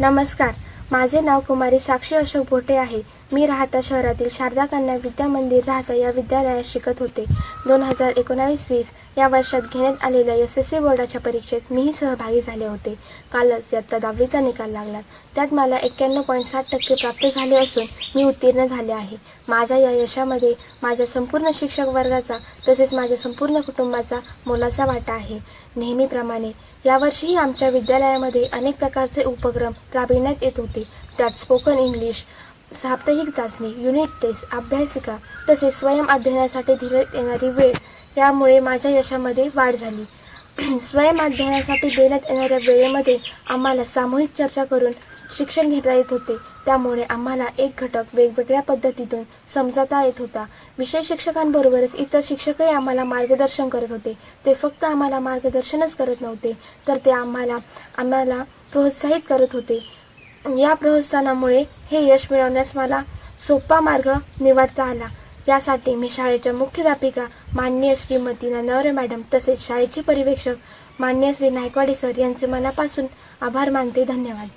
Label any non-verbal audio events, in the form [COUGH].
नमस्कार. माझे नाव कुमारी साक्षी अशोक बोटे आहे. मी राहता शहरातील शारदा कन्या विद्या मंदिर राहता या विद्यालयात शिकत होते. दोन हजार एकोणावीस वीस या वर्षात घेण्यात आलेल्या एस एस सी बोर्डाच्या परीक्षेत मीही सहभागी झाले होते. कालच इयत्ता दहावीचा निकाल लागला. त्यात मला एक्क्याण्णव पॉईंट सात टक्के प्राप्त झाले असून मी उत्तीर्ण झाले आहे. माझ्या या यशामध्ये माझ्या संपूर्ण शिक्षक वर्गाचा तसेच माझ्या संपूर्ण कुटुंबाचा मोलाचा वाटा आहे. नेहमीप्रमाणे यावर्षीही आमच्या विद्यालयामध्ये अनेक प्रकारचे उपक्रम राबविण्यात येत होते. त्यात स्पोकन इंग्लिश साप्ताहिक चाचणी युनिट टेस्ट अभ्यासिका तसेच स्वयं अध्ययनासाठी देण्यात येणारी वेळ यामुळे माझ्या यशामध्ये वाढ झाली. [CLEARS THROAT] स्वयं अध्ययनासाठी देण्यात येणाऱ्या वेळेमध्ये आम्हाला सामूहिक चर्चा करून शिक्षण घेता येत होते. त्यामुळे आम्हाला एक घटक वेगवेगळ्या पद्धतीतून समजता येत होता. विषय शिक्षकांबरोबरच इतर शिक्षकही आम्हाला मार्गदर्शन करत होते. ते फक्त आम्हाला मार्गदर्शनच करत नव्हते तर ते आम्हाला आम्हाला प्रोत्साहित करत होते. या प्रोत्साहनामुळे हे यश मिळवण्यास मला सोपा मार्ग निवडता आला. यासाठी मी शाळेच्या मुख्याध्यापिका माननीय श्रीमती नवरे मॅडम तसेच शाळेचे पर्यवेक्षक माननीय श्री नायकवाडे सर यांचे मनापासून आभार मानते. धन्यवाद.